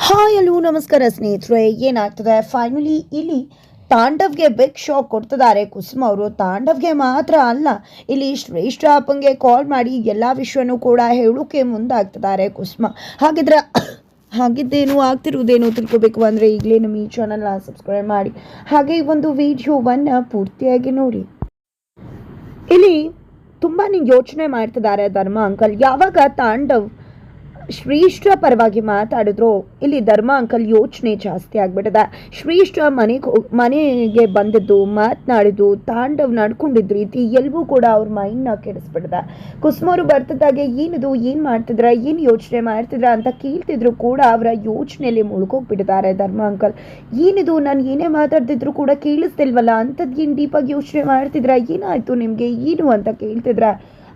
Hi hello ನಮಸ್ಕಾರ ಸ್ನೇಹಿತರೆ. ಏನಾಗ್ತದೆ? ಫೈನಲಿ ಇಲ್ಲಿ ತಾಂಡವ್ಗೆ ಬಿಗ್ ಶಾಕ್ ಕೊಡ್ತಿದ್ದಾರೆ ಕುಸುಮ ಅವರು. ತಾಂಡವ್ಗೆ ಮಾತ್ರ ಅಲ್ಲ, ಇಲ್ಲಿ ಶ್ರೇಷ್ಠ ಅಪ್ಪಂಗೆ ಕಾಲ್ ಮಾಡಿ ಎಲ್ಲ ವಿಷಯನೂ ಕೂಡ ಹೇಳೋಕೆ ಮುಂದಾಗ್ತಿದ್ದಾರೆ ಕುಸುಮ. ಹಾಗಿದ್ರೆ, ಹಾಗಿದ್ದೇನು ಆಗ್ತಿರುವುದೇನು ತಿಳ್ಕೊಬೇಕು ಅಂದರೆ ಈಗಲೇ ನಮ್ಮ ಈ ಚಾನಲ್ನ ಸಬ್ಸ್ಕ್ರೈಬ್ ಮಾಡಿ. ಹಾಗೆ ಈ ಒಂದು ವಿಡಿಯೋವನ್ನು ಪೂರ್ತಿಯಾಗಿ ನೋಡಿ. ಇಲ್ಲಿ ತುಂಬಾ ಯೋಚನೆ ಮಾಡ್ತಿದ್ದಾರೆ ಧರ್ಮ ಅಂಕಲ್. ಯಾವಾಗ ತಾಂಡವ್ ಶ್ರೀಷ್ಠ ಪರವಾಗಿ ಮಾತಾಡಿದ್ರು, ಇಲ್ಲಿ ಧರ್ಮ ಅಂಕಲ್ ಯೋಚನೆ ಜಾಸ್ತಿ ಆಗ್ಬಿಟ್ಟಿದೆ. ಶ್ರೀಷ್ಠ ಮನೆಗೆ ಮನೆಗೆ ಬಂದಿದ್ದು, ಮಾತನಾಡಿದ್ದು ತಾಂಡವ್ ನಡ್ಕೊಂಡಿದ್ದ ರೀತಿ ಎಲ್ಲವೂ ಕೂಡ ಅವ್ರ ಮೈಂಡ್ನ ಕೆಡಿಸ್ಬಿಟ್ಟಿದೆ. ಕುಸುಮರು ಬರ್ತದಾಗೆ ಏನಿದು, ಏನು ಮಾಡ್ತಿದ್ರ, ಏನು ಯೋಚನೆ ಮಾಡ್ತಿದ್ರ ಅಂತ ಕೇಳ್ತಿದ್ರು ಕೂಡ ಅವರ ಯೋಚನೆಯಲ್ಲಿ ಮುಳುಗೋಗ್ಬಿಟ್ಟಿದ್ದಾರೆ ಧರ್ಮ ಅಂಕಲ್ ಏನಿದು, ನಾನು ಏನೇ ಮಾತಾಡ್ತಿದ್ರು ಕೂಡ ಕೇಳಿಸ್ತಿಲ್ವಲ್ಲ, ಅಂಥದ್ದು ಏನು ಡೀಪಾಗಿ ಯೋಚನೆ ಮಾಡ್ತಿದ್ರ, ಏನಾಯ್ತು ನಿಮಗೆ, ಏನು ಅಂತ ಕೇಳ್ತಿದ್ರ?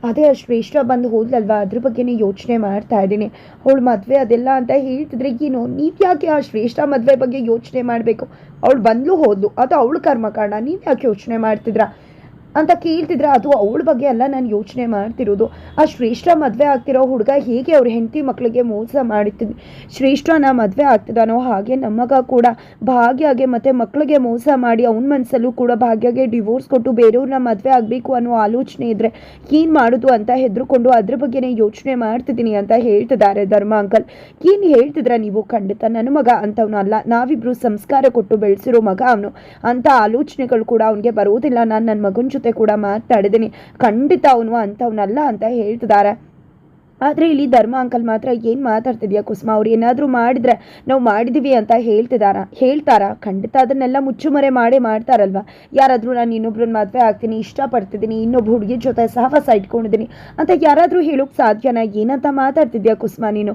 ಅದೇ ಶ್ರೇಷ್ಠ ಬಂದು ಹೋದ್ಲಲ್ವಾ? ಅದ್ರ ಬಗ್ಗೆನೇ ಯೋಚನೆ ಮಾಡ್ತಾ ಇದ್ದೀನಿ. ಅವಳು ಮದುವೆ ಅದೆಲ್ಲ ಅಂತ ಹೇಳ್ತಿದ್ರೆ, ಏನು ನೀವು ಯಾಕೆ ಆ ಶ್ರೇಷ್ಠ ಮದುವೆ ಬಗ್ಗೆ ಯೋಚನೆ ಮಾಡಬೇಕು? ಅವಳು ಬಂದ್ಲು ಹೋದ್ಲು. ಅದು ಅವಳು ಕರ್ಮಕಾಂಡ. ನೀವು ಯಾಕೆ ಯೋಚನೆ ಮಾಡ್ತಿದ್ರಾ? ಅಂತ ಕೇಳ್ತಿದ್ರೆ ಅದು ಅವಳ ಬಗ್ಗೆ ಎಲ್ಲ ನಾನು ಯೋಚನೆ ಮಾಡ್ತಿರೋದು. ಆ ಶ್ರೇಷ್ಠ ಮದುವೆ ಆಗ್ತಿರೋ ಹುಡುಗ ಹೇಗೆ ಅವ್ರ ಹೆಂಡತಿ ಮಕ್ಕಳಿಗೆ ಮೋಸ ಮಾಡಿತ್ತು ಶ್ರೇಷ್ಠನ ಮದುವೆ ಆಗ್ತಿದ್ದಾನೋ ಹಾಗೆ ನಮ್ಮಗ ಕೂಡ ಭಾಗ್ಯಗೆ ಮತ್ತು ಮಕ್ಕಳಿಗೆ ಮೋಸ ಮಾಡಿ ಅವನ ಮನಸ್ಸಲ್ಲೂ ಕೂಡ ಭಾಗ್ಯಗೆ ಡಿವೋರ್ಸ್ ಕೊಟ್ಟು ಬೇರೆಯವ್ರನ್ನ ಮದುವೆ ಆಗಬೇಕು ಅನ್ನೋ ಆಲೋಚನೆ ಇದ್ದರೆ ಏನು ಮಾಡೋದು ಅಂತ ಹೆದರ್ಕೊಂಡು ಅದ್ರ ಬಗ್ಗೆನೇ ಯೋಚನೆ ಮಾಡ್ತಿದ್ದೀನಿ ಅಂತ ಹೇಳ್ತಿದ್ದಾರೆ ಧರ್ಮ ಅಂಕಲ್. ಏನು ಹೇಳ್ತಿದ್ರ ನೀವು ಖಂಡಿತ? ನನ್ನ ಮಗ ಅಂತವನು ಅಲ್ಲ. ನಾವಿಬ್ರು ಸಂಸ್ಕಾರ ಕೊಟ್ಟು ಬೆಳೆಸಿರೋ ಮಗ ಅವನು. ಅಂತ ಆಲೋಚನೆಗಳು ಕೂಡ ಅವನಿಗೆ ಬರೋದಿಲ್ಲ. ನಾನು ನನ್ನ ಮಗನ ಜೊತೆ ಕೂಡ ಮಾತಾಡಿದ್ದೀನಿ ಖಂಡಿತ ಅವನು ಅಂಥವ್ನಲ್ಲ ಅಂತ ಹೇಳ್ತಿದ್ದಾರೆ ಆದರೆ ಇಲ್ಲಿ ಧರ್ಮ ಅಂಕಲ್ ಮಾತ್ರ ಏನು ಮಾತಾಡ್ತಿದ್ಯಾ ಕುಸುಮ? ಅವ್ರು ಏನಾದರೂ ಮಾಡಿದ್ರೆ ನಾವು ಮಾಡಿದ್ದೀವಿ ಅಂತ ಹೇಳ್ತಿದಾರ? ಹೇಳ್ತಾರಾ? ಖಂಡಿತ ಅದನ್ನೆಲ್ಲ ಮುಚ್ಚುಮರೆ ಮಾಡೇ ಮಾಡ್ತಾರಲ್ವ? ಯಾರಾದರೂ ನಾನು ಇನ್ನೊಬ್ರನ್ನ ಮದುವೆ ಆಗ್ತೀನಿ ಇಷ್ಟಪಡ್ತಿದ್ದೀನಿ ಇನ್ನೊಬ್ಬ ಹುಡುಗಿ ಜೊತೆ ಸಹವಾಸ ಇಟ್ಕೊಂಡಿದ್ದೀನಿ ಅಂತ ಯಾರಾದರೂ ಹೇಳೋಕೆ ಸಾಧ್ಯನಾ? ಏನಂತ ಮಾತಾಡ್ತಿದ್ಯಾ ಕುಸುಮ ನೀನು?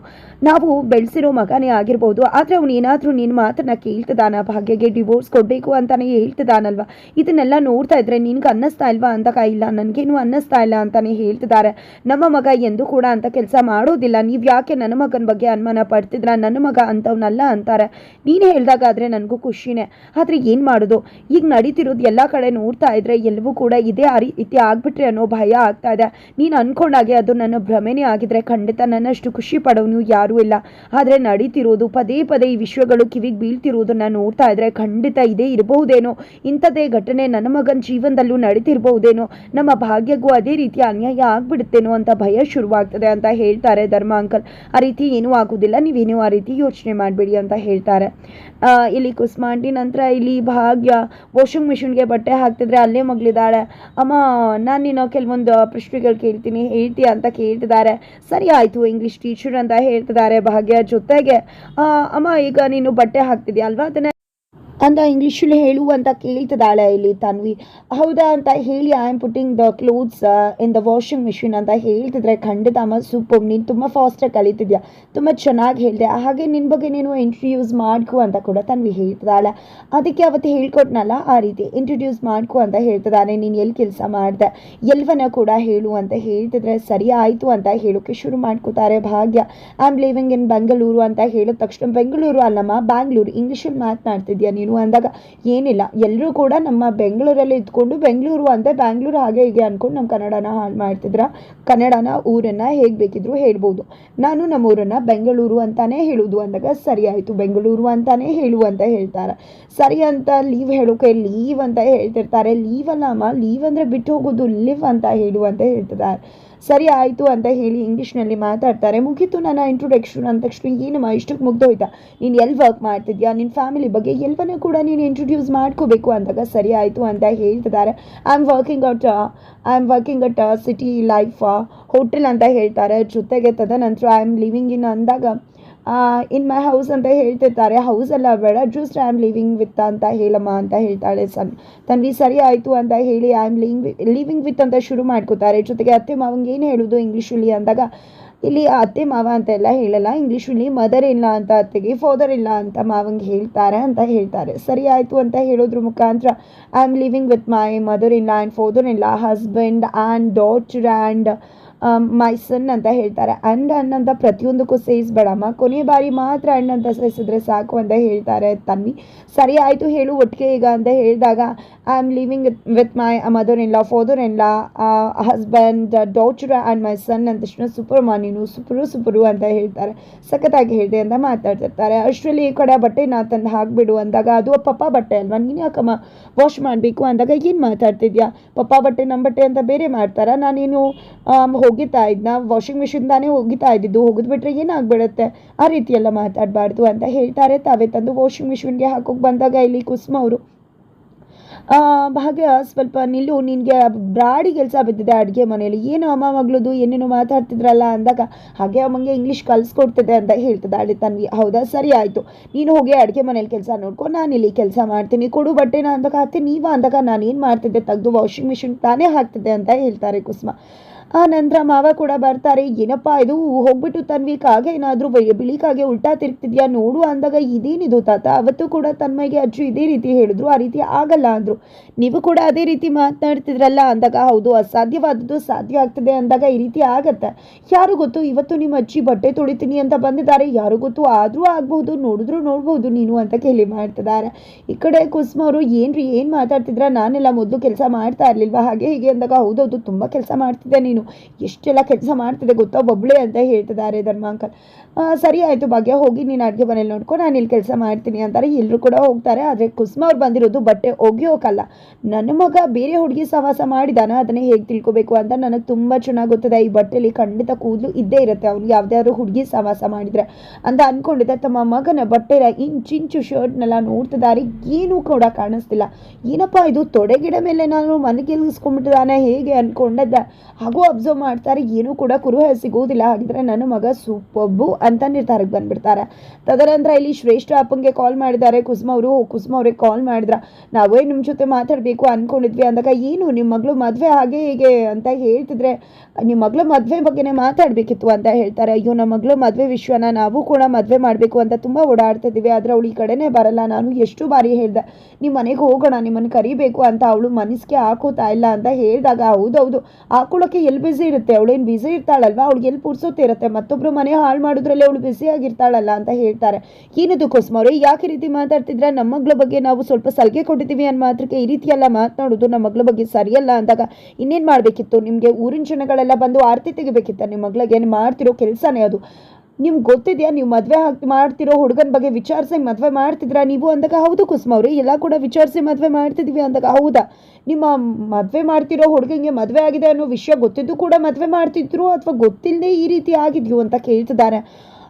ನಾವು ಬೆಳೆಸಿರೋ ಮಗನೇ ಆಗಿರ್ಬೋದು, ಆದರೆ ಅವನು ಏನಾದರೂ ನಿನ್ನ ಮಾತನ್ನ ಕೇಳ್ತಿದ್ದಾನ ಭಾಗ್ಯಗೆ ಡಿವೋರ್ಸ್ ಕೊಡಬೇಕು ಅಂತಾನೆ ಹೇಳ್ತಿದ್ದಾನಲ್ವ ಇದನ್ನೆಲ್ಲ ನೋಡ್ತಾ ಇದ್ರೆ ನಿನ್ಗೆ ಅನ್ನಿಸ್ತಾ ಇಲ್ವಾ? ಅಂತ ಇಲ್ಲ ನನಗೇನು ಅನ್ನಿಸ್ತಾ ಇಲ್ಲ ಅಂತಾನೆ ಹೇಳ್ತಿದ್ದಾರೆ ನಮ್ಮ ಮಗ ಎಂದು ಕೂಡ ಅಂತ ಕೆಲಸ ಮಾಡೋದಿಲ್ಲ. ನೀವು ಯಾಕೆ ನನ್ನ ಮಗನ ಬಗ್ಗೆ ಅನುಮಾನ ಪಡ್ತಿದ್ರ ನನ್ನ ಮಗ ಅಂಥವ್ನಲ್ಲ ಅಂತಾರೆ. ನೀನು ಹೇಳ್ದಾಗಾದ್ರೆ ನನಗೂ ಖುಷಿನೇ. ಆದರೆ ಏನು ಮಾಡೋದು? ಈಗ ನಡೀತಿರೋದು ಎಲ್ಲ ಕಡೆ ನೋಡ್ತಾ ಇದ್ರೆ ಎಲ್ಲವೂ ಕೂಡ ಇದೇ ಆ ರೀತಿ ಆಗಿಬಿಟ್ರೆ ಅನ್ನೋ ಭಯ ಆಗ್ತಾ ಇದೆ. ನೀನು ಅಂದ್ಕೊಂಡಾಗೆ ಅದು ನನ್ನ ಭ್ರಮೆನೇ ಆಗಿದ್ರೆ ಖಂಡಿತ ನನ್ನಷ್ಟು ಖುಷಿ ಪಡೋನು ಯಾರೂ ಇಲ್ಲ. ಆದರೆ ನಡೀತಿರೋದು ಪದೇ ಪದೇ ಈ ವಿಶ್ವಗಳು ಕಿವಿಗೆ ಬೀಳ್ತಿರೋದನ್ನ ನೋಡ್ತಾ ಇದ್ರೆ ಖಂಡಿತ ಇದೇ ಇರಬಹುದೇನೋ. ಇಂಥದ್ದೇ ಘಟನೆ ನನ್ನ ಮಗನ ಜೀವನದಲ್ಲೂ ನಡೀತಿರ್ಬಹುದೇನೋ. ನಮ್ಮ ಭಾಗ್ಯಗೂ ಅದೇ ರೀತಿಯ ಅನ್ಯಾಯ ಆಗ್ಬಿಡುತ್ತೇನೋ ಅಂತ ಭಯ ಶುರುವಾಗ್ತದೆ ಅಂತ ಹೇಳ್ತಾರೆ ಧರ್ಮ ಅಂಕಲ್. ಆ ರೀತಿ ಏನೂ ಆಗೋದಿಲ್ಲ, ನೀವೇನು ಆ ರೀತಿ ಯೋಚನೆ ಮಾಡಬೇಡಿ ಅಂತ ಹೇಳ್ತಾರೆ. ಇಲ್ಲಿ ಕುಸ್ಮಾಂಟಿ ನಂತರ ಇಲ್ಲಿ ಭಾಗ್ಯ, ವಾಷಿಂಗ್ ಮಿಷಿನ್ಗೆ ಬಟ್ಟೆ ಹಾಕ್ತಿದ್ರೆ ಅಲ್ಲೇ ಮಗಳಿದ್ದಾಳೆ ಅಮ್ಮ, ನಾನು ನಿನ್ನ ಕೆಲವೊಂದು ಪ್ರಶ್ನೆಗಳು ಕೇಳ್ತೀನಿ, ಹೇಳ್ತೀಯ ಅಂತ ಕೇಳ್ತಿದ್ದಾರೆ. ಸರಿ ಆಯಿತು ಇಂಗ್ಲೀಷ್ ಟೀಚರ್ ಅಂತ ಹೇಳ್ತಿದ್ದಾರೆ ಭಾಗ್ಯ ಜೊತೆಗೆ. ಅಮ್ಮ, ಈಗ ನೀನು ಬಟ್ಟೆ ಹಾಕ್ತಿದ್ಯಾ ಅಲ್ವಾ? ಅದನ್ನ ಅಂತ ಇಂಗ್ಲೀಷಲ್ಲಿ ಹೇಳು ಅಂತ ಕೇಳ್ತಿದ್ದಾಳೆ ಇಲ್ಲಿ ತನ್ವಿ. ಹೌದಾ ಅಂತ ಹೇಳಿ I am putting the clothes in the washing machine ಅಂತ ಹೇಳ್ತಿದ್ರೆ ಖಂಡಿತ ಅಮ್ಮ ಸೂಪರ್ ನೀನು ತುಂಬ ಫಾಸ್ಟಾಗಿ ಕಲಿತಿದ್ಯಾ? ತುಂಬ ಚೆನ್ನಾಗಿ ಹೇಳಿದೆ. ಹಾಗೆ ನಿನ್ನ ಬಗ್ಗೆ ನೀನು ಇಂಟ್ರಡ್ಯೂಸ್ ಮಾಡ್ಕು ಅಂತ ಕೂಡ ತನ್ವಿ ಹೇಳ್ತಿದ್ದಾಳೆ. ಅದಕ್ಕೆ ಅವತ್ತು ಹೇಳ್ಕೊಟ್ನಲ್ಲ ಆ ರೀತಿ ಇಂಟ್ರಡ್ಯೂಸ್ ಮಾಡ್ಕು ಅಂತ ಹೇಳ್ತಿದ್ದಾನೆ. ನೀನು ಎಲ್ಲಿ ಕೆಲಸ ಮಾಡಿದೆ? ಎಲ್ವನ ಕೂಡ ಹೇಳು ಅಂತ ಹೇಳ್ತಿದ್ರೆ ಸರಿ ಆಯಿತು ಅಂತ ಹೇಳೋಕ್ಕೆ ಶುರು ಮಾಡ್ಕೋತಾರೆ Bhagya. I am living in Bengaluru ಅಂತ ಹೇಳಿದ ತಕ್ಷಣ ಬೆಂಗಳೂರು ಅಲ್ಲಮ್ಮ ಬ್ಯಾಂಗ್ಳೂರು ಇಂಗ್ಲೀಷಲ್ಲಿ ಮಾತನಾಡ್ತಿದ್ಯಾ ನೀನು? ಅಂದಾಗ ಏನಿಲ್ಲ. ಎಲ್ಲರೂ ಕೂಡ ನಮ್ಮ ಬೆಂಗಳೂರಲ್ಲಿ ಇದ್ಕೊಂಡು ಬೆಂಗಳೂರು ಅಂತ ಬ್ಯಾಂಗ್ಳೂರು ಹಾಗೆ ಹೀಗೆ ಅಂದ್ಕೊಂಡು ನಮ್ಮ ಕನ್ನಡನ ಹಾಳು ಮಾಡ್ತಿದ್ರ. ಕನ್ನಡನ ಊರನ್ನು ಹೇಗೆ ಬೇಕಿದ್ರು ಹೇಳ್ಬೋದು. ನಾನು ನಮ್ಮ ಊರನ್ನು ಬೆಂಗಳೂರು ಅಂತಲೇ ಹೇಳೋದು ಅಂದಾಗ ಸರಿ ಆಯಿತು, ಬೆಂಗಳೂರು ಅಂತಾನೆ ಹೇಳು ಅಂತ ಹೇಳ್ತಾರೆ. ಸರಿ ಅಂತ ಲೀವ್ ಹೇಳೋಕೆ ಲೀವ್ ಅಂತ ಹೇಳ್ತಿರ್ತಾರೆ. ಲೀವ್ ಅಲ್ಲ ಅಮ್ಮ ಲೀವ್ ಅಂದರೆ ಬಿಟ್ಟು ಹೋಗೋದು ಲಿವ್ ಅಂತ ಹೇಳು ಅಂತ ಹೇಳ್ತಿದ್ದಾರೆ. ಸರಿ ಆಯಿತು ಅಂತ ಹೇಳಿ ಇಂಗ್ಲೀಷ್ನಲ್ಲಿ ಮಾತಾಡ್ತಾರೆ. ಮುಗೀತು ನನ್ನ ಇಂಟ್ರೊಡಕ್ಷನ್ ಅಂದ ತಕ್ಷಣ ಏನಮ್ಮ ಇಷ್ಟಕ್ಕೆ ಮುಗ್ದೋಯ್ತಾ? ನೀನು ಎಲ್ಲಿ ವರ್ಕ್ ಮಾಡ್ತಿದ್ಯಾ? ನಿನ್ನ ಫ್ಯಾಮಿಲಿ ಬಗ್ಗೆ ಎಲ್ಲವನ್ನೂ ಕೂಡ ನೀನು ಇಂಟ್ರೊಡ್ಯೂಸ್ ಮಾಡ್ಕೋಬೇಕು ಅಂದಾಗ ಸರಿ ಆಯಿತು ಅಂತ ಹೇಳ್ತಿದ್ದಾರೆ. I am working at I am working at city life hotel ಅಂತ ಹೇಳ್ತಾರೆ. ಜೊತೆಗೆ ತದನಂತರ ಐ ಆಮ್ ಲಿವಿಂಗ್ ಇನ್ ಅಂದಾಗ ಇನ್ ಮೈ ಹೌಸ್ ಅಂತ ಹೇಳ್ತಿರ್ತಾರೆ. ಹೌಸ್ ಎಲ್ಲ ಬೇಡ, just I am living with ಅಂತ ಹೇಳಮ್ಮ ಅಂತ ಹೇಳ್ತಾಳೆ ಸನ್. ತನ್ವಿ ಸರಿ ಆಯಿತು ಅಂತ ಹೇಳಿ I am living living with ಅಂತ ಶುರು ಮಾಡ್ಕೋತಾರೆ. ಜೊತೆಗೆ ಅತ್ತೆ ಮಾವಂಗೆ ಏನು ಹೇಳೋದು ಇಂಗ್ಲೀಷಲ್ಲಿ ಅಂದಾಗ, ಇಲ್ಲಿ ಅತ್ತೆ ಮಾವ ಅಂತ ಎಲ್ಲ ಹೇಳಲ್ಲ ಇಂಗ್ಲೀಷಲ್ಲಿ ಮದರ್ ಇಲ್ಲ ಅಂತ ಅತ್ತೆಗೆ ಫಾದರ್ ಇಲ್ಲ ಅಂತ ಮಾವಂಗೆ ಹೇಳ್ತಾರೆ ಅಂತ ಹೇಳ್ತಾರೆ. ಸರಿ ಆಯಿತು ಅಂತ ಹೇಳೋದ್ರ ಮುಖಾಂತರ, I am living with my mother ಇಲ್ಲ ಆ್ಯಂಡ್ ಫಾದರ್ ಇಲ್ಲ husband and daughter and my son ಅಂತ ಹೇಳ್ತಾರೆ. ಅಂಡ್ ಅಣ್ಣ ಅಂತ ಪ್ರತಿಯೊಂದಕ್ಕೂ ಸೇರಿಸ್ಬೇಡಮ್ಮ. ಕೊನೆ ಬಾರಿ ಮಾತ್ರ ಅಣ್ಣ ಅಂತ ಸೇರಿಸಿದ್ರೆ ಸಾಕು ಅಂತ ಹೇಳ್ತಾರೆ ತನ್ವಿ. ಸರಿ ಆಯಿತು ಹೇಳು ಒಟ್ಟಿಗೆ ಈಗ ಅಂತ ಹೇಳಿದಾಗ am living with my mother in law father in law husband daughter and my son ಅಂದ ತಕ್ಷಣ ಸೂಪರ್ ಮಾ ನೀನು ಸೂಪರು ಸೂಪರು ಅಂತ ಹೇಳ್ತಾರೆ. ಸಖತ್ತಾಗಿ ಹೇಳಿದೆ ಅಂತ ಮಾತಾಡ್ತಿರ್ತಾರೆ. ಅಷ್ಟರಲ್ಲಿ ಈ ಕಡೆ ಬಟ್ಟೆ ನಾ ತಂದು ಹಾಕ್ಬಿಡು ಅಂದಾಗ, ಅದು ಪಪ್ಪ ಬಟ್ಟೆ ಅಲ್ವಾ? ನೀನು ಯಾಕಮ್ಮ ವಾಶ್ ಮಾಡಬೇಕು ಅಂದಾಗ ಏನು ಮಾತಾಡ್ತಿದ್ಯಾ? ಪಪ್ಪ ಬಟ್ಟೆ ನಮ್ಮ ಬಟ್ಟೆ ಅಂತ ಬೇರೆ ಮಾಡ್ತಾರಾ? ನಾನೇನು ಹೋಗಿತಾ ಇದ್ನ? ವಾಷಿಂಗ್ ಮಿಷಿನ್ ತಾನೇ ಹೋಗಿತಾ ಇದ್ದಿದ್ದು ಒಗೆದ್ಬಿಟ್ರೆ ಏನಾಗ್ಬಿಡುತ್ತೆ ಆ ರೀತಿಯೆಲ್ಲ ಮಾತಾಡಬಾರ್ದು ಅಂತ ಹೇಳ್ತಾರೆ. ತಾವೇ ತಂದು ವಾಷಿಂಗ್ ಮಿಷಿನ್ಗೆ ಹಾಕೋಕೆ ಬಂದಾಗ ಇಲ್ಲಿ ಕುಸುಮ ಅವರು ಭಾಗ್ಯ, ಸ್ವಲ್ಪ ನಿಲ್ಲು, ನಿನಗೆ ಬ್ರಾಡಿ ಕೆಲಸ ಬಿದ್ದಿದೆ ಅಡುಗೆ ಮನೆಯಲ್ಲಿ. ಏನು ಅಮ್ಮ ಮಗಳದು, ಏನೇನೋ ಮಾತಾಡ್ತಿದ್ರಲ್ಲ ಅಂದಾಗ, ಹಾಗೆ ಅಮ್ಮಂಗೆ ಇಂಗ್ಲೀಷ್ ಕಲಿಸ್ಕೊಡ್ತಿದೆ ಅಂತ ಹೇಳ್ತಿದ್ದಾಳೆ ತನ್ವಿ ಹೌದಾ? ಸರಿ ಆಯಿತು. ನೀನು ಹೋಗಿ ಅಡುಗೆ ಮನೇಲಿ ಕೆಲಸ ನೋಡ್ಕೊಂಡು ನಾನು ಇಲ್ಲಿ ಕೆಲಸ ಮಾಡ್ತೀನಿ. ಕೊಡು ಬಟ್ಟೆನ ಅಂದಾಗ ಅತ್ತೆ ನೀವ ಅಂದಾಗ ನಾನು ಏನು ಮಾಡ್ತಿದ್ದೆ, ತೆಗೆದು ವಾಷಿಂಗ್ ಮಿಷಿನ್ ತಾನೇ ಹಾಕ್ತಿದ್ದೆ ಅಂತ ಹೇಳ್ತಾರೆ ಕುಸುಮ. ಆ ನಂತರ ಮಾವ ಕೂಡ ಬರ್ತಾರೆ. ಏನಪ್ಪ ಇದು? ಹೋಗ್ಬಿಟ್ಟು ತನ್ವಿ ಕಾಗೆ ಏನಾದರೂ ಬಿಳಿ ಕಾಗೆ ಉಲ್ಟಾ ತಿರ್ತಿದ್ಯಾ ನೋಡು ಅಂದಾಗ ಇದೇನಿದು ತಾತ? ಅವತ್ತು ಕೂಡ ತನ್ಮಯ್ಗೆ ಅಜ್ಜು ಇದೇ ರೀತಿ ಹೇಳಿದ್ರು. ಆ ರೀತಿ ಆಗಲ್ಲ ಅಂದರು. ನೀವು ಕೂಡ ಅದೇ ರೀತಿ ಮಾತನಾಡ್ತಿದ್ರಲ್ಲ ಅಂದಾಗ ಹೌದು, ಅಸಾಧ್ಯವಾದದ್ದು ಸಾಧ್ಯ ಆಗ್ತದೆ ಅಂದಾಗ ಈ ರೀತಿ ಆಗತ್ತೆ. ಯಾರು ಗೊತ್ತು? ಇವತ್ತು ನಿಮ್ಮ ಅಜ್ಜಿ ಬಟ್ಟೆ ತೊಳಿತೀನಿ ಅಂತ ಬಂದಿದ್ದಾರೆ. ಯಾರು ಗೊತ್ತು? ಆದರೂ ಆಗ್ಬಹುದು, ನೋಡಿದ್ರು ನೋಡ್ಬೋದು ನೀನು ಅಂತ ಕೇಳಿ ಮಾಡ್ತಿದ್ದಾರೆ. ಈ ಕಡೆ ಕುಸುಮ ಅವರು, ಏನ್ರಿ, ಏನು ಮಾತಾಡ್ತಿದ್ರ? ನಾನೆಲ್ಲ ಮೊದಲು ಕೆಲಸ ಮಾಡ್ತಾ ಇರ್ಲಿಲ್ವಾ? ಹಾಗೆ ಹೀಗೆ ಅಂದಾಗ ಹೌದೌದು, ತುಂಬ ಕೆಲಸ ಮಾಡ್ತಿದ್ದೆ ನೀನು. ಎಷ್ಟೆಲ್ಲ ಕೆಲಸ ಮಾಡ್ತಿದೆ ಗೊತ್ತಾ? ಬೊಬ್ಳೆ ಅಂತ ಹೇಳ್ತಿದ್ದಾರೆ ಧರ್ಮಾಂಕಲ್. ಸರಿ ಆಯಿತು ಭಾಗ್ಯ, ಹೋಗಿ ನೀನು ಅಡುಗೆ ಮನೇಲಿ ನೋಡ್ಕೊ, ನಾನು ಇಲ್ಲಿ ಕೆಲಸ ಮಾಡ್ತೀನಿ ಅಂತಾರೆ. ಎಲ್ಲರೂ ಕೂಡ ಹೋಗ್ತಾರೆ, ಆದರೆ ಕುಸುಮ ಅವ್ರು ಬಂದಿರೋದು ಬಟ್ಟೆ ಒಗೆಯೋಕಲ್ಲ ನನ್ನ ಮಗ ಬೇರೆ ಹುಡುಗಿ ಸಹವಾಸ ಮಾಡಿದಾನ, ಅದನ್ನೇ ಹೇಗೆ ತಿಳ್ಕೊಬೇಕು ಅಂತ ನನಗೆ ತುಂಬ ಚೆನ್ನಾಗಿ ಗೊತ್ತದೆ. ಈ ಬಟ್ಟೆಲಿ ಖಂಡಿತ ಕೂದಲು ಇದ್ದೇ ಇರುತ್ತೆ. ಅವ್ನಿಗೆ ಯಾವುದಾದ್ರು ಹುಡುಗಿ ಸಹವಾಸ ಮಾಡಿದರೆ ಅಂತ ಅಂದ್ಕೊಂಡಿದ್ದೆ ತಮ್ಮ ಮಗನ ಬಟ್ಟೆಯ ಇಂಚಿಂಚು ಶರ್ಟ್ನೆಲ್ಲ ನೋಡ್ತಿದ್ದಾರೆ. ಏನೂ ಕೂಡ ಕಾಣಿಸ್ತಿಲ್ಲ. ಏನಪ್ಪ ಇದು ತೊಡೆಗಿಡ ಮೇಲೆ ನಾನು ಮನಗೆಲ್ಗಿಸ್ಕೊಂಡ್ಬಿಟ್ಟಿದ್ದಾನೆ ಹೇಗೆ ಅಂದ್ಕೊಂಡಿದ್ದೆ ಹಾಗೂ ಅಬ್ಸರ್ವ್ ಮಾಡ್ತಾರೆ, ಏನೂ ಕೂಡ ಕುರುಹ ಸಿಗುವುದಿಲ್ಲ. ಹಾಗಿದ್ರೆ ನನ್ನ ಮಗ ಸೂಪಬ್ಬು ಅಂತ ನಿರ್ಧಾರಕ್ಕೆ ಬಂದ್ಬಿಡ್ತಾರೆ. ತದನಂತರ ಇಲ್ಲಿ ಶ್ರೇಷ್ಠ ಅಪ್ಪಂಗೆ ಕಾಲ್ ಮಾಡಿದ್ದಾರೆ. ಕುಸುಮ ಅವರು, ಕುಸುಮ ಅವ್ರಿಗೆ ಕಾಲ್ ಮಾಡಿದ್ರ. ನಾವೇ ನಿಮ್ಮ ಜೊತೆ ಮಾತಾಡಬೇಕು ಅಂದ್ಕೊಂಡಿದ್ವಿ ಅಂದಾಗ, ಏನು ನಿಮ್ಮ ಮಗಳು ಮದುವೆ ಹಾಗೆ ಹೀಗೆ ಅಂತ ಹೇಳ್ತಿದ್ರೆ ನಿಮ್ಮ ಮಗಳ ಮದುವೆ ಬಗ್ಗೆನೇ ಮಾತಾಡಬೇಕಿತ್ತು ಅಂತ ಹೇಳ್ತಾರೆ. ಅಯ್ಯೋ, ನಮ್ಮ ಮಗಳು ಮದುವೆ ವಿಶ್ವನ ನಾವು ಕೂಡ ಮದುವೆ ಮಾಡಬೇಕು ಅಂತ ತುಂಬ ಓಡಾಡ್ತಿದ್ದೀವಿ ಆದರೆ ಅವಳು ಈ ಕಡೆನೇ ಬರಲ್ಲ. ನಾನು ಎಷ್ಟು ಬಾರಿ ಹೇಳ್ದೆ ನಿಮ್ಮ ಮನೆಗೆ ಹೋಗೋಣ, ನಿಮ್ಮನ್ನು ಕರಿಬೇಕು ಅಂತ ಅವಳು ಮನಸ್ಸಿಗೆ ಹಾಕೋತಾ ಇಲ್ಲ ಅಂತ ಹೇಳಿದಾಗ, ಹೌದೌದು, ಹಾಕೊಳ್ಳೋಕೆ ಎಲ್ಲಿ ಬ್ಯುಸಿ ಇರುತ್ತೆ. ಅವಳೇನು ಬ್ಯುಸಿ ಇರ್ತಾಳಲ್ವಾ? ಅವಳಿಗೆ ಎಲ್ಲಿ ಪುರ್ಸೊತ್ತಿರುತ್ತೆ ಮತ್ತೊಬ್ಬರು ಮನೆ ಹಾಳು ಮಾಡೋದ್ರಲ್ಲಿ ಅವಳು ಬ್ಯುಸಿ ಆಗಿರ್ತಾಳಲ್ಲ ಅಂತ ಹೇಳ್ತಾರೆ. ಏನದು ಕುಸುಮವ್ರೆ ಯಾಕೆ ರೀತಿ ಮಾತಾಡ್ತಿದ್ರೆ? ನಮ್ಮ ಮಗಳ ಬಗ್ಗೆ ನಾವು ಸ್ವಲ್ಪ ಸಲಿಗೆ ಕೊಟ್ಟಿದ್ದೀವಿ ಅನ್ನೋ ಮಾತ್ರಕ್ಕೆ ಈ ರೀತಿ ಎಲ್ಲ ಮಾತನಾಡೋದು ನಮ್ಮ ಮಗಳ ಬಗ್ಗೆ ಸರಿಯಲ್ಲ ಅಂದಾಗ ಇನ್ನೇನು ಮಾಡಬೇಕಿತ್ತು? ನಿಮಗೆ ಊರಿನ ಜನಗಳೆಲ್ಲ ಬಂದು ಆರತಿ ತೆಗಿಬೇಕಿತ್ತ ನಿಮ್ಮ ಮಗಳಿಗೆ? ಏನು ಮಾಡ್ತಿರೋ ಕೆಲಸನೇ ಅದು. ನಿಮ್ಗೆ ಗೊತ್ತಿದೆಯಾ? ನೀವು ಮದುವೆ ಹಾಕಿ ಮಾಡ್ತಿರೋ ಹುಡುಗನ ಬಗ್ಗೆ ವಿಚಾರಿಸಿ ಮದುವೆ ಮಾಡ್ತಿದ್ರಾ ನೀವು ಅಂದಾಗ ಹೌದು ಕುಸುಮ ಅವ್ರೆ, ಎಲ್ಲ ಕೂಡ ವಿಚಾರಿಸಿ ಮದುವೆ ಮಾಡ್ತಿದ್ವಿ ಅಂದಾಗ ಹೌದಾ? ನಿಮ್ಮ ಮದುವೆ ಮಾಡ್ತಿರೋ ಹುಡುಗನಿಗೆ ಮದುವೆ ಆಗಿದೆ ಅನ್ನೋ ವಿಷಯ ಗೊತ್ತಿದ್ದು ಕೂಡ ಮದುವೆ ಮಾಡ್ತಿದ್ರು ಅಥವಾ ಗೊತ್ತಿಲ್ಲದೆ ಈ ರೀತಿ ಆಗಿದ್ಯೋ ಅಂತ ಕೇಳ್ತಿದ್ದಾರೆ.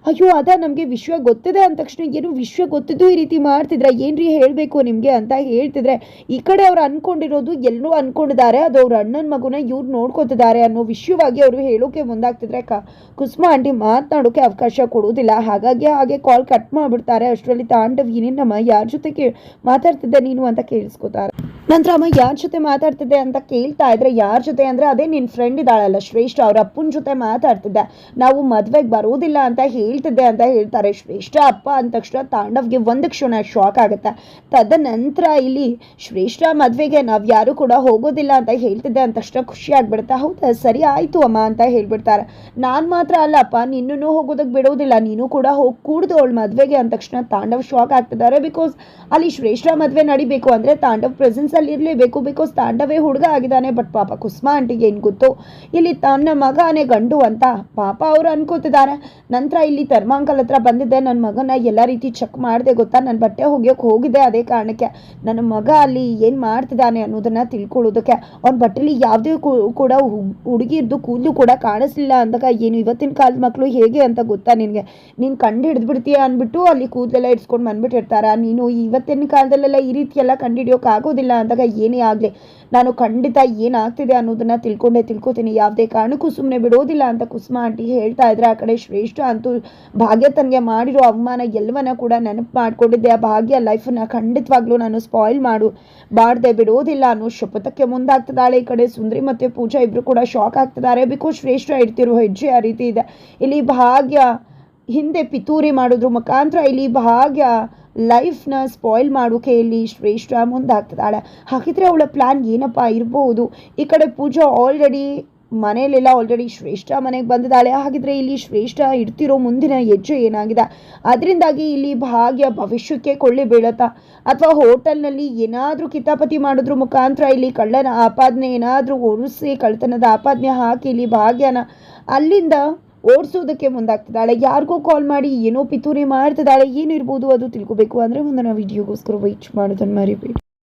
ಅಯ್ಯೋ, ಅದ ನಮಗೆ ವಿಷಯ ಗೊತ್ತಿದೆ ಅಂದ ತಕ್ಷಣ ಏನು ವಿಷಯ ಗೊತ್ತಿದ್ದು ಈ ರೀತಿ ಮಾಡ್ತಿದ್ರೆ? ಏನ್ರಿ ಹೇಳಬೇಕು ನಿಮಗೆ ಅಂತ ಹೇಳ್ತಿದ್ರೆ, ಈ ಕಡೆ ಅವ್ರು ಅನ್ಕೊಂಡಿರೋದು ಎಲ್ಲರೂ ಅನ್ಕೊಂಡಿದ್ದಾರೆ. ಅದು ಅವ್ರ ಅಣ್ಣನ ಮಗುನ ಇವ್ರು ನೋಡ್ಕೊತಿದ್ದಾರೆ ಅನ್ನೋ ವಿಷಯವಾಗಿ ಅವರು ಹೇಳೋಕೆ ಮುಂದಾಗ್ತಿದ್ರೆ ಕ ಕುಸುಮ ಆಂಟಿ ಮಾತನಾಡೋಕೆ ಅವಕಾಶ ಕೊಡೋದಿಲ್ಲ ಹಾಗಾಗಿ ಹಾಗೆ ಕಾಲ್ ಕಟ್ ಮಾಡಿಬಿಡ್ತಾರೆ. ಅಷ್ಟರಲ್ಲಿ ತಾಂಡವ್ ಏನೇನಮ್ಮ ಯಾರ ಜೊತೆ ಮಾತಾಡ್ತಿದ್ದೆ ನೀನು ಅಂತ ಕೇಳಿಸ್ಕೊತಾರೆ. ನಂತರ ಅಮ್ಮ ಯಾರ ಜೊತೆ ಮಾತಾಡ್ತಿದ್ದೆ ಅಂತ ಕೇಳ್ತಾ ಇದ್ರೆ, ಯಾರ ಜೊತೆ ಅಂದ್ರೆ, ಅದೇ ನಿನ್ನ ಫ್ರೆಂಡ್ ಇದ್ದಾಳಲ್ಲ ಶ್ರೇಷ್ಠ, ಅವ್ರ ಅಪ್ಪನ ಜೊತೆ ಮಾತಾಡ್ತಿದ್ದೆ. ನಾವು ಮದ್ವೆಗೆ ಬರೋದಿಲ್ಲ ಅಂತ ಹೇಳ್ತಿದ್ದೆ ಅಂತ ಹೇಳ್ತಾರೆ. ಶ್ರೇಷ್ಠ ಅಪ್ಪ ಅಂದ ತಕ್ಷಣ ತಾಂಡವ್ಗೆ ಒಂದು ಕ್ಷಣ ಶಾಕ್ ಆಗುತ್ತೆ. ತದನಂತರ ಇಲ್ಲಿ ಶ್ರೇಷ್ಠ ಮದುವೆಗೆ ನಾವು ಯಾರು ಕೂಡ ಹೋಗೋದಿಲ್ಲ ಅಂತ ಹೇಳ್ತಿದ್ದೆ ಅಂದ ತಕ್ಷಣ ಖುಷಿ ಆಗ್ಬಿಡುತ್ತೆ. ಹೌದಾ? ಸರಿ ಆಯ್ತು ಅಮ್ಮ ಅಂತ ಹೇಳ್ಬಿಡ್ತಾರೆ. ನಾನು ಮಾತ್ರ ಅಲ್ಲಪ್ಪ ನಿನ್ನೂ ಹೋಗೋದಕ್ಕೆ ಬಿಡೋದಿಲ್ಲ. ನೀನು ಕೂಡ ಹೋಗಿ ಕೂಡ್ದು ಅವಳು ಮದ್ವೆಗೆ ಅಂದ ತಕ್ಷಣ ತಾಂಡವ್ ಶಾಕ್ ಆಗ್ತಿದ್ದಾರೆ. ಬಿಕಾಸ್ ಅಲ್ಲಿ ಶ್ರೇಷ್ಠ ಮದ್ವೆ ನಡಿಬೇಕು ಅಂದ್ರೆ ತಾಂಡವ್ ಪ್ರೆಸೆನ್ಸ್ ಅಲ್ಲಿ ಇರಲೇಬೇಕು. ಬಿಕಾಸ್ ತಾಂಡವೇ ಹುಡುಗ ಆಗಿದ್ದಾನೆ. ಬಟ್ ಪಾಪ ಕುಸ್ಮಾ ಆಂಟಿಗೆ ಏನು ಗೊತ್ತು? ಇಲ್ಲಿ ತನ್ನ ಮಗನೇ ಗಂಡು ಅಂತ ಪಾಪ ಅವರು ಅನ್ಕೋತಿದ್ದಾರೆ. ನಂತರ ಇಲ್ಲಿ ಥರ್ಮಾಂಕಲ್ ಹತ್ರ ಬಂದಿದ್ದೆ. ನನ್ನ ಮಗನ ಎಲ್ಲ ರೀತಿ ಚೆಕ್ ಮಾಡಿದೆ ಗೊತ್ತಾ? ನನ್ನ ಬಟ್ಟೆ ಒಗೆಯೋಕೆ ಹೋಗಿದೆ ಅದೇ ಕಾರಣಕ್ಕೆ. ನನ್ನ ಮಗ ಅಲ್ಲಿ ಏನು ಮಾಡ್ತಿದ್ದಾನೆ ಅನ್ನೋದನ್ನು ತಿಳ್ಕೊಳ್ಳೋದಕ್ಕೆ. ಅವ್ನ ಬಟ್ಟೆಲಿ ಯಾವುದೇ ಕೂಡ ಹುಡುಗಿರ್ದು ಕೂದಲು ಕೂಡ ಕಾಣಿಸ್ಲಿಲ್ಲ ಅಂದಾಗ ಏನು ಇವತ್ತಿನ ಕಾಲದ ಮಕ್ಕಳು ಹೇಗೆ ಅಂತ ಗೊತ್ತಾ ನಿನಗೆ? ನೀನು ಕಂಡು ಹಿಡಿದ್ಬಿಡ್ತೀಯ ಅಂದ್ಬಿಟ್ಟು ಅಲ್ಲಿ ಕೂದಲೆಲ್ಲ ಇಡ್ಸ್ಕೊಂಡು ಬಂದ್ಬಿಟ್ಟಿರ್ತಾರ. ನೀನು ಇವತ್ತಿನ ಕಾಲದಲ್ಲೆಲ್ಲ ಈ ರೀತಿ ಎಲ್ಲ ಕಂಡುಹಿಡಿಯೋಕೆ ಆಗೋದಿಲ್ಲ ಅಂದಾಗ ಏನೇ ಆಗಲಿ. ನಾನು ಖಂಡಿತ ಏನಾಗ್ತಿದೆ ಅನ್ನೋದನ್ನ ತಿಳ್ಕೊಂಡೇ, ತಿಳ್ಕೊತೀನಿ. ಯಾವುದೇ ಕಾರಣಕ್ಕೂ ಸುಮ್ಮನೆ ಬಿಡೋದಿಲ್ಲ ಅಂತ ಕುಸುಮ ಆಂಟಿ ಹೇಳ್ತಾ ಇದ್ರೆ ಆ ಕಡೆ ಶ್ರೇಷ್ಠ ಅಂತೂ ಭಾಗ್ಯ ತನಗೆ ಮಾಡಿರೋ ಅವಮಾನ ಎಲ್ಲವನ್ನ ಕೂಡ ನೆನಪು ಮಾಡ್ಕೊಂಡಿದ್ದೆ. ಆ ಭಾಗ್ಯ ಲೈಫನ್ನ ಖಂಡಿತವಾಗ್ಲೂ ನಾನು ಸ್ಪಾಯಿಲ್ ಮಾಡು ಬಾಡ್ದೆ ಬಿಡೋದಿಲ್ಲ ಅನ್ನೋ ಶಪಥಕ್ಕೆ ಮುಂದಾಗ್ತದಾಳೆ ಈ ಕಡೆ ಸುಂದ್ರಿ ಮತ್ತು ಪೂಜಾ ಇಬ್ರು ಕೂಡ ಶಾಕ್ ಆಗ್ತಿದ್ದಾರೆ. ಬಿಕಾಸ್ ಶ್ರೇಷ್ಠ ಇಡ್ತಿರೋ ಹೆಜ್ಜೆ ಆ ರೀತಿ ಇದೆ. ಇಲ್ಲಿ ಭಾಗ್ಯ ಹಿಂದೆ ಪಿತೂರಿ ಮಾಡಿದ್ರು. ಮುಖಾಂತರ ಇಲ್ಲಿ ಭಾಗ್ಯ ಲೈಫ್ನ ಸ್ಪಾಯ್ಲ್ ಮಾಡೋಕೆ ಇಲ್ಲಿ ಶ್ರೇಷ್ಠ ಮುಂದಾಗ್ತಿದ್ದಾಳೆ. ಹಾಗಿದ್ರೆ ಅವಳ ಪ್ಲ್ಯಾನ್ ಏನಪ್ಪ? ಇರ್ಬೋದು. ಈ ಕಡೆ ಪೂಜಾ ಆಲ್ರೆಡಿ ಮನೆಯಲ್ಲೆಲ್ಲ ಆಲ್ರೆಡಿ ಶ್ರೇಷ್ಠ ಮನೆಗೆ ಬಂದಿದ್ದಾಳೆ. ಹಾಗಿದ್ರೆ ಇಲ್ಲಿ ಶ್ರೇಷ್ಠ ಇಡ್ತಿರೋ ಮುಂದಿನ ಹೆಜ್ಜೆ ಏನಾಗಿದೆ? ಅದರಿಂದಾಗಿ ಇಲ್ಲಿ ಭಾಗ್ಯ ಭವಿಷ್ಯಕ್ಕೆ ಕೊಳ್ಳಿ ಬೀಳತ್ತಾ? ಅಥವಾ ಹೋಟೆಲ್ನಲ್ಲಿ ಏನಾದರೂ ಕಿತಾಪತಿ ಮಾಡೋದ್ರ ಮುಖಾಂತರ ಇಲ್ಲಿ ಕಳ್ಳನ ಆಪಾದನೆ ಏನಾದರೂ ಒರೆಸಿ ಕಳ್ತನದ ಆಪಾದನೆ ಹಾಕಿ ಇಲ್ಲಿ ಭಾಗ್ಯನ ಅಲ್ಲಿಂದ ಓಡಿಸೋದಕ್ಕೆ ಮುಂದಾಗ್ತಿದ್ದಾಳೆ. ಯಾರಿಗೋ ಕಾಲ್ ಮಾಡಿ ಏನೋ ಪಿತೂರಿ ಮಾಡ್ತಿದ್ದಾಳೆ. ಏನಿರ್ಬೋದು ಅದು ತಿಳ್ಕೊಬೇಕು. ಅಂದರೆ ಮುಂದಿನ ವಿಡಿಯೋಗೋಸ್ಕರ ವೆಯ್ಟ್ ಮಾಡೋದನ್ನು ಮರಿಬೇಡಿ.